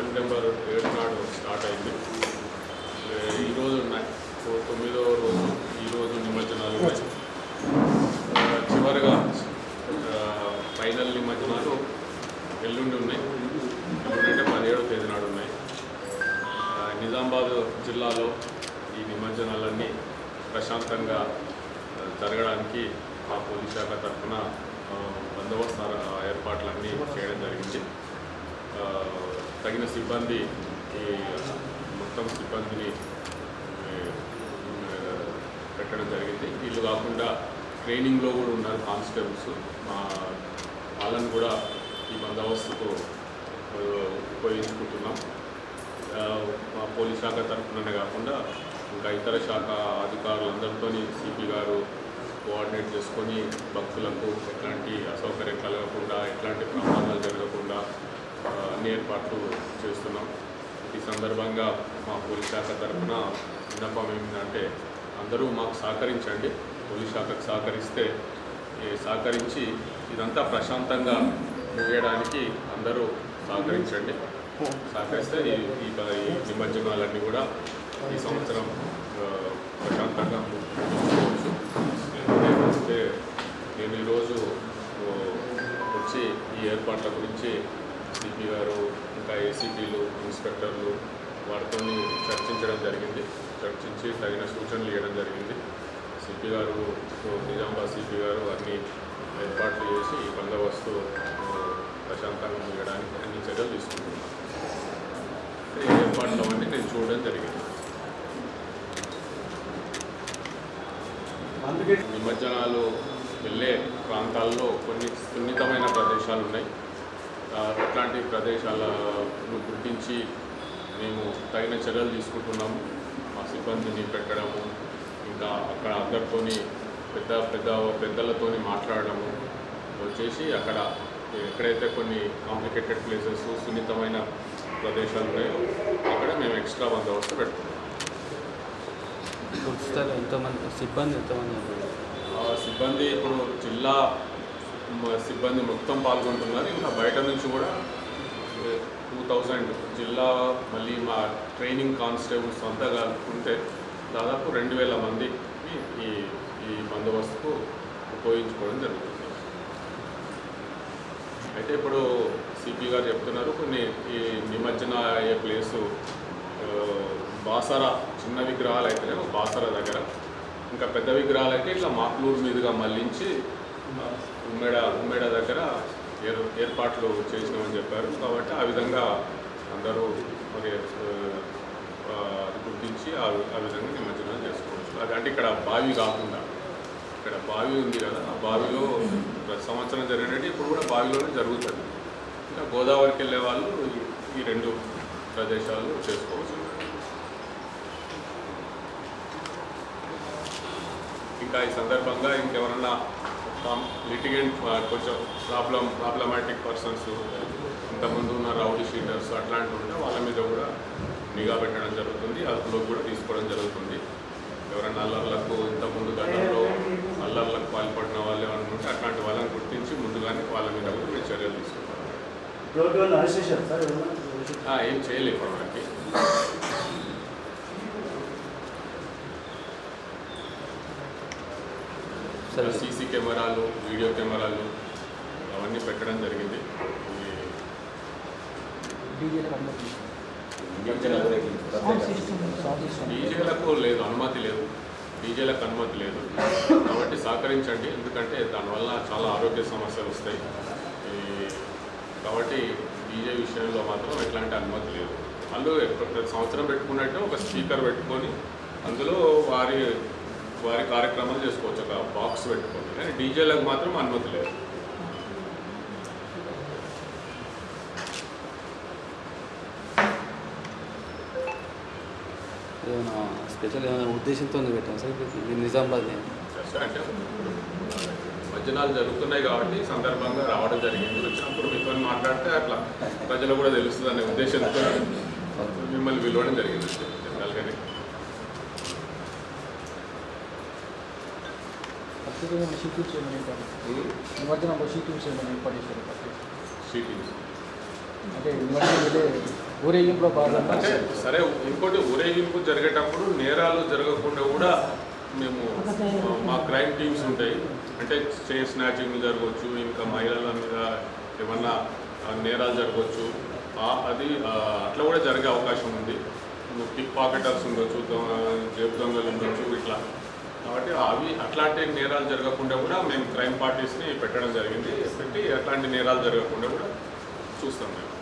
September ఏడు నాడు start అయింది. ఈరోజు ఉన్నాయి. ఓ తొమ్మిదో రోజు ఈరోజు నిమజ్జనాలు ఉన్నాయి. చివరిగా ఫైనల్ నిమజ్జనాలు ఎల్లుండి ఉన్నాయి. ఎల్లుండి అంటే పదిహేడవ తేదీ నాడు ఉన్నాయి. నిజామాబాద్ జిల్లాలో ఈ నిమజ్జనాలన్నీ ప్రశాంతంగా జరగడానికి మా పోలీస్ శాఖ తరఫున బందోబస్తు ఏర్పాట్లన్నీ చేయడం జరిగింది. తగిన సిబ్బంది ఈ మొత్తం సిబ్బందిని పెట్టడం జరిగింది. వీళ్ళు కాకుండా ట్రైనింగ్లో కూడా ఉన్నారు కానిస్టేబుల్స్. మా వాళ్ళని కూడా ఈ బందోబస్తుకు ఉపయోగించుకుంటున్నాం. మా పోలీస్ శాఖ తరఫుననే కాకుండా ఇంకా ఇతర శాఖ అధికారులందరితో సిపి గారు కోఆర్డినేట్ చేసుకొని భక్తులకు ఎట్లాంటి అసౌకర్యం కలగకుండా ఎట్లాంటి ప్రమాదం అన్ని ఏర్పాట్లు చేస్తున్నాం. ఈ సందర్భంగా మా పోలీస్ శాఖ తరఫున విన్నపం ఏమిటంటే అందరూ మాకు సహకరించండి. పోలీస్ శాఖకు సహకరిస్తే సహకరించి ఇదంతా ప్రశాంతంగా ముగియడానికి అందరూ సహకరించండి. సహకరిస్తే ఈ ఈ నిమజ్జనాలన్నీ కూడా ఈ సంవత్సరం ప్రశాంతంగా ముగించుకోవచ్చు నేను ఈరోజు వచ్చి ఈ ఏర్పాట్ల గురించి సిపి గారు ఇంకా ఏసీపీలు ఇన్స్పెక్టర్లు వారితో చర్చించడం జరిగింది. చర్చించి తగిన సూచనలు ఇవ్వడం జరిగింది. సిపి గారు నిజామాబాద్ సిపి గారు అన్ని ఏర్పాట్లు చేసి ఈ బందోబస్తు ప్రశాంతంగా ముగియడానికి అన్ని చర్యలు తీసుకుంటున్నాను ఈ ఏర్పాట్లు అవన్నీ నేను చూడడం జరిగింది. నిమజ్జనాలు వెళ్ళే ప్రాంతాల్లో కొన్ని సున్నితమైన ప్రదేశాలు ఉన్నాయి. ఆ, అట్లాంటి ప్రదేశాలను గుర్తించి మేము తగిన చర్యలు తీసుకుంటున్నాము. మా సిబ్బందిని పెట్టడము ఇంకా అక్కడ అందరితోని పెద్ద పెద్ద పెద్దలతోని మాట్లాడడము వచ్చేసి అక్కడ ఎక్కడైతే కొన్ని కాంప్లికేటెడ్ ప్లేసెస్ సున్నితమైన ప్రదేశాలు ఉన్నాయో అక్కడ మేము ఎక్స్ట్రా బందోబస్తు పెడుతున్నాం. ఎంతోమంది సిబ్బంది ఎంతమంది సిబ్బంది ఇప్పుడు జిల్లా సిబ్బంది మొత్తం పాల్గొంటున్నారు. ఇంకా బయట నుంచి కూడా టూ థౌజండ్ జిల్లా మళ్ళీ మా ట్రైనింగ్ కానిస్టేబుల్స్ అంతా కలుపుకుంటే దాదాపు రెండు వేల మందికి ఈ ఈ బందోబస్తుకు ఉపయోగించుకోవడం జరుగుతుంది. అయితే ఇప్పుడు సిపి గారు చెప్తున్నారు కొన్ని ఈ నిమజ్జన అయ్యే ప్లేసు బాసరా బాసర చిన్న విగ్రహాలు అయితేనేమో బాసర దగ్గర. ఇంకా పెద్ద విగ్రహాలు అయితే ఇట్లా మాక్లూరు మీదుగా మళ్ళించి ఉమ్మేడ ఉమ్మేడ దగ్గర ఏర్ ఏర్పాట్లు చేసినామని చెప్పారు. కాబట్టి ఆ విధంగా అందరూ మరి గుర్తించి ఆ విధంగా నిమజ్జనం చేసుకోవచ్చు. అదంటే అంటే ఇక్కడ బావి కాకుండా ఇక్కడ బావి ఉంది కదా ఆ బావిలో ప్రతి సంవత్సరం జరిగినట్టు ఇప్పుడు కూడా బావిలోనే జరుగుతుంది. ఇంకా గోదావరికి వెళ్ళే వాళ్ళు ఈ రెండు ప్రదేశాలు చేసుకోవచ్చు. ఇంకా ఈ సందర్భంగా ఇంకెవరన్నా లిటిగెంట్ కొంచెం ప్రాబ్లం ప్రాబ్లమాటిక్ పర్సన్స్ ఇంతకుముందు ఉన్న రౌడీ షీటర్స్ అట్లాంటివి ఉంటే వాళ్ళ మీద కూడా నిఘా పెట్టడం జరుగుతుంది అదుపులోకి కూడా తీసుకోవడం జరుగుతుంది. ఎవరైనా అల్లర్లకు ఇంతకుముందు గతంలో అల్లర్లకు పాల్పడిన వాళ్ళు ఉంటే అట్లాంటి వాళ్ళని గుర్తించి ముందుగానే వాళ్ళ మీద కూడా మేము చర్యలు తీసుకుంటాం ఏం చేయలేదు మనకి సీసీ కెమెరాలు వీడియో కెమెరాలు అవన్నీ పెట్టడం జరిగింది. డీజేలకు లేదు అనుమతి లేదు. డీజేలకు అనుమతి లేదు. కాబట్టి సహకరించండి. ఎందుకంటే దానివల్ల చాలా ఆరోగ్య సమస్యలు వస్తాయి. ఈ కాబట్టి డీజే విషయంలో మాత్రం ఎట్లాంటి అనుమతి లేదు. వాళ్ళు ప్రతి సంవత్సరం పెట్టుకున్నట్టు ఒక స్పీకర్ పెట్టుకొని అందులో వారి వారి కార్యక్రమాలు చేసుకోవచ్చు. ఒక బాక్స్ పెట్టుకొని కానీ డీజేలకు మాత్రం అనుమతి లేదు. ఏమైనా స్పెషల్ ఏమైనా ఉద్దేశంతో పెట్టాం సార్? ఇది నిజామాబాద్ అంటే భజనాలు జరుగుతున్నాయి కాబట్టి సందర్భంగా రావడం జరిగింది. వచ్చినప్పుడు మీతో మాట్లాడితే అట్లా ప్రజలు కూడా తెలుస్తుంది అనే ఉద్దేశంతో మిమ్మల్ని పిలవడం జరిగింది. జనరల్గానే ఏమైనా ఏర్పాటు నిమజ్జనంలో షీటింగ్స్ ఏమైనా ఏర్పాటు చేశారు షీటింగ్స్ అంటే నిమజ్జనం వెళ్ళే ఊరేగింపులో భాగంగా అంటే సరే ఇంకోటి ఊరేగింపు జరిగేటప్పుడు నేరాలు జరగకుండా కూడా మేము మా క్రైమ్ టీమ్స్ ఉంటాయి. అంటే చైన్ స్నాచింగ్ జరగవచ్చు ఇంకా మహిళల మీద ఏమన్నా నేరాలు జరగవచ్చు. అది అట్లా కూడా జరిగే అవకాశం ఉంది. పిక్ పాకెటర్స్ ఉండొచ్చు జేబు దొంగలు ఉండొచ్చు ఇట్లా. కాబట్టి అవి అట్లాంటి నేరాలు జరగకుండా కూడా మేము క్రైమ్ పార్టీస్ని పెట్టడం జరిగింది. పెట్టి అట్లాంటి నేరాలు జరగకుండా కూడా చూస్తాం మేము.